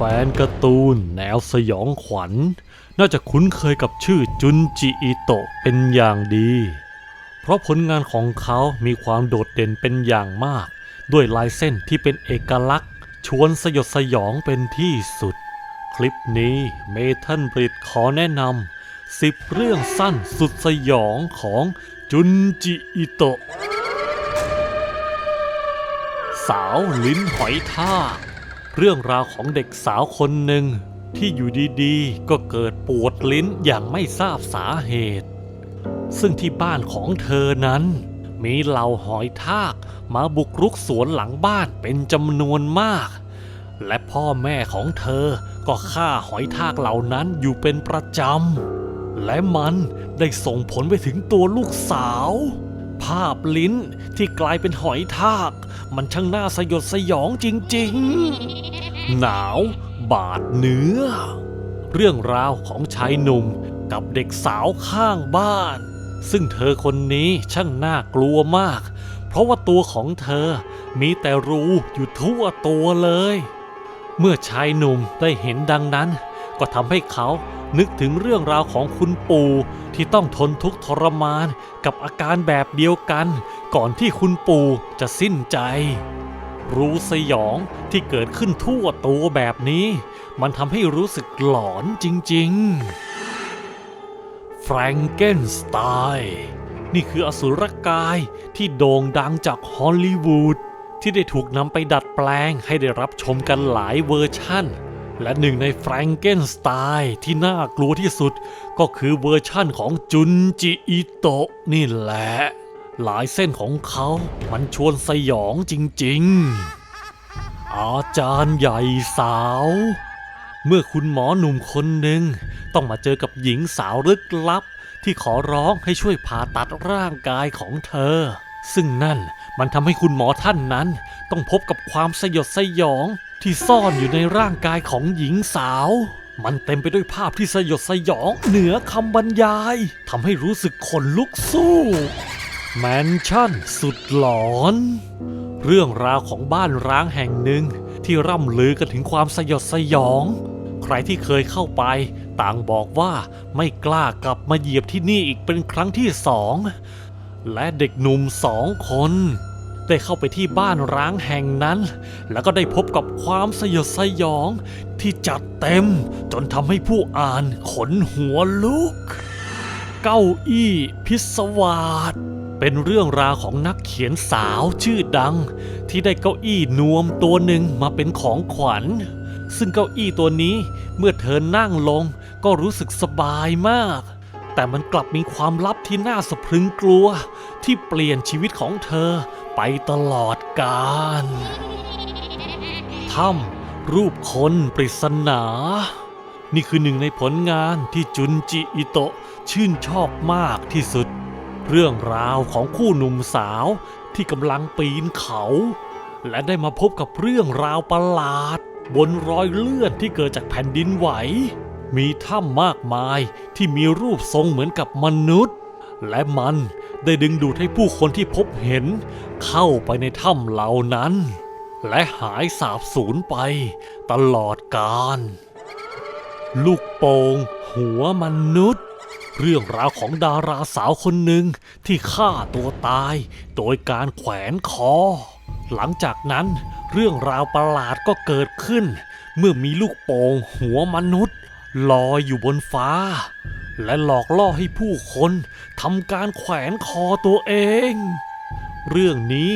ฟนการ์ตูน แนวสยองขวัญ น่าจะคุ้นเคยกับชื่อจุนจิอิโตะเป็นอย่างดี เพราะผลงานของเขามีความโดดเด่นเป็นอย่างมาก ด้วยลายเส้นที่เป็นเอกลักษณ์ ชวนสยดสยองเป็นที่สุด คลิปนี้เมทันบริดขอแนะนำ10เรื่องสั้นสุดสยองของจุนจิอิโตะสาวลิ้นหอยทาก เรื่องราวของเด็กสาวคนหนึ่ง ที่อยู่ดีๆ ก็เกิดปวดลิ้นอย่างไม่ทราบสาเหตุ ซึ่งที่บ้านของเธอนั้น มีเหล่าหอยทากมาบุกรุกสวนหลังบ้านเป็นจำนวนมาก และพ่อแม่ของเธอก็ฆ่าหอยทากเหล่านั้นอยู่เป็นประจำ และมันได้ส่งผลไปถึงตัวลูกสาว ภาพลิ้นที่กลายเป็นหอยทาก มันช่างน่าสยดสยองจริงๆ หนาวบาดเนื้อ เรื่องราวของชายหนุ่มกับเด็กสาวข้างบ้าน ซึ่งเธอคนนี้ช่างน่ากลัวมาก เพราะว่าตัวของเธอมีแต่รูอยู่ทั่วตัวเลย เมื่อชายหนุ่มได้เห็นดังนั้น ก็ทำให้เขานึกถึงเรื่องราวของคุณปู่ที่ต้องทนทุกข์ทรมานกับอาการแบบเดียวกัน ก่อนที่คุณปู่จะสิ้นใจ รู้สยองที่เกิดขึ้นทั่วตัวแบบนี้ มันทำให้รู้สึกหลอนจริงๆ แฟรงเกนสไตน์นี่คืออสุรกายที่โด่งดังจากฮอลลีวูดที่ได้ถูกนำไปดัดแปลงให้ได้รับชมกันหลายเวอร์ชั่น และหนึ่งในแฟรงเกนสไตน์ที่น่ากลัวที่สุด ก็คือเวอร์ชั่นของจุนจิอิโตะนี่แหละ หลายเส้นของเขา มันชวนสยองจริงๆ อาจารย์ใหญ่สาว เมื่อคุณหมอหนุ่มคนหนึ่ง ต้องมาเจอกับหญิงสาวลึกลับ ที่ขอร้องให้ช่วยผ่าตัดร่างกายของเธอ ซึ่งนั่นมันทำให้คุณหมอท่านนั้น ต้องพบกับความสยดสยองที่ซ่อนอยู่ในร่างกายของหญิงสาว มันเต็มไปด้วยภาพที่สยดสยองเหนือคำบรรยายทำให้รู้สึกขนลุกสู้แมนชั่นสุดหลอน เรื่องราวของบ้านร้างแห่งหนึ่งที่ร่ำลือกันถึงความสยดสยอง ใครที่เคยเข้าไป ต่างบอกว่าไม่กล้ากลับมาเหยียบที่นี่อีกเป็นครั้งที่สอง และเด็กหนุ่มสองคน ได้เข้าไปที่บ้านร้างแห่งนั้น แล้วก็ได้พบกับความสยดสยองที่จัดเต็มจนทำให้ผู้อ่านขนหัวลุก เก้าอี้พิศวาสเป็นเรื่องราวของนักเขียนสาวชื่อดัง ที่ได้เก้าอี้นวมตัวหนึ่งมาเป็นของขวัญ ซึ่งเก้าอี้ตัวนี้เมื่อเธอนั่งลงก็รู้สึกสบายมาก แต่มันกลับมีความลับที่น่าสะพรึงกลัว ที่เปลี่ยนชีวิตของเธอไปตลอดกาลถ้ำรูปคนปริศนา นี่คือหนึ่งในผลงานที่จุนจิอิโตะชื่นชอบมากที่สุด เรื่องราวของคู่หนุ่มสาวที่กำลังปีนเขา และได้มาพบกับเรื่องราวประหลาด บนรอยเลื่อนที่เกิดจากแผ่นดินไหว มีถ้ำมากมายที่มีรูปทรงเหมือนกับมนุษย์ และมันได้ดึงดูดให้ผู้คนที่พบเห็น เข้าไปในถ้ำเหล่านั้น และหายสาบสูญไป ตลอดกาลลูกโป่งหัวมนุษย์ เรื่องราวของดาราสาวคนหนึ่งที่ฆ่าตัวตาย โดยการแขวนคอ หลังจากนั้นเรื่องราวประหลาดก็เกิดขึ้น เมื่อมีลูกโป่งหัวมนุษย์ ลอยอยู่บนฟ้า และหลอกล่อให้ผู้คนทำการแขวนคอตัวเอง เรื่องนี้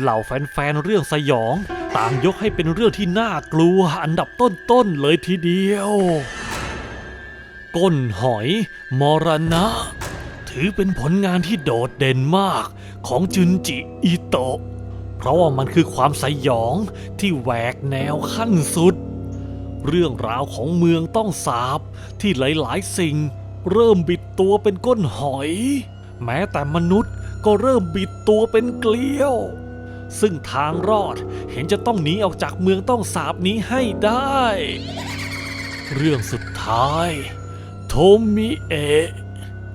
เหล่าแฟนๆเรื่องสยองต่างยกให้เป็นเรื่องที่น่ากลัวอันดับต้นๆเลยทีเดียว ก้นหอย มรณะ ถือเป็นผลงานที่โดดเด่นมากของจุนจิอิโตะ เพราะว่ามันคือความสยองที่แหวกแนวขั้นสุด เรื่องราวของเมืองต้องสาบที่หลายๆ สิ่ง เริ่มบิดตัวเป็นก้นหอย แม้แต่มนุษย์ก็เริ่มบิดตัวเป็นเกลียว ซึ่งทางรอดเห็นจะต้องหนีออกจากเมืองต้องสาบนี้ให้ได้ เรื่องสุดท้าย โทมิเอะ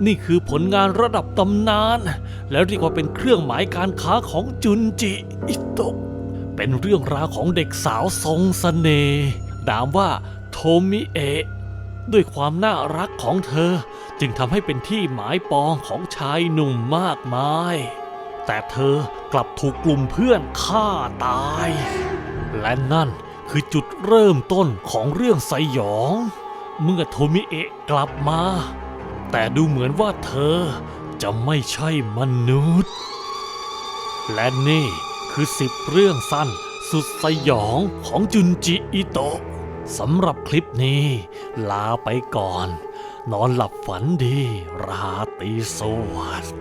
นี่คือผลงานระดับตำนาน แล้วเรียกว่าเป็นเครื่องหมายการค้าของจุนจิอิโตะเป็นเรื่องราวของเด็กสาวทรงสเสน่ห์ นามว่าโทมิเอะด้วยความน่ารักของเธอ จึงทำให้เป็นที่หมายปองของชายหนุ่มมากมาย แต่เธอกลับถูกกลุ่มเพื่อนฆ่าตาย และนั่นคือจุดเริ่มต้นของเรื่องสยอง เมื่อโทมิเอะกลับมา แต่ดูเหมือนว่าเธอจะไม่ใช่มนุษย์ และนี่คือสิบเรื่องสั้นสุดสยองของจุนจิอิโตะ สำหรับคลิปนี้ลาไปก่อน นอนหลับฝันดี ราตรีสวัสดิ์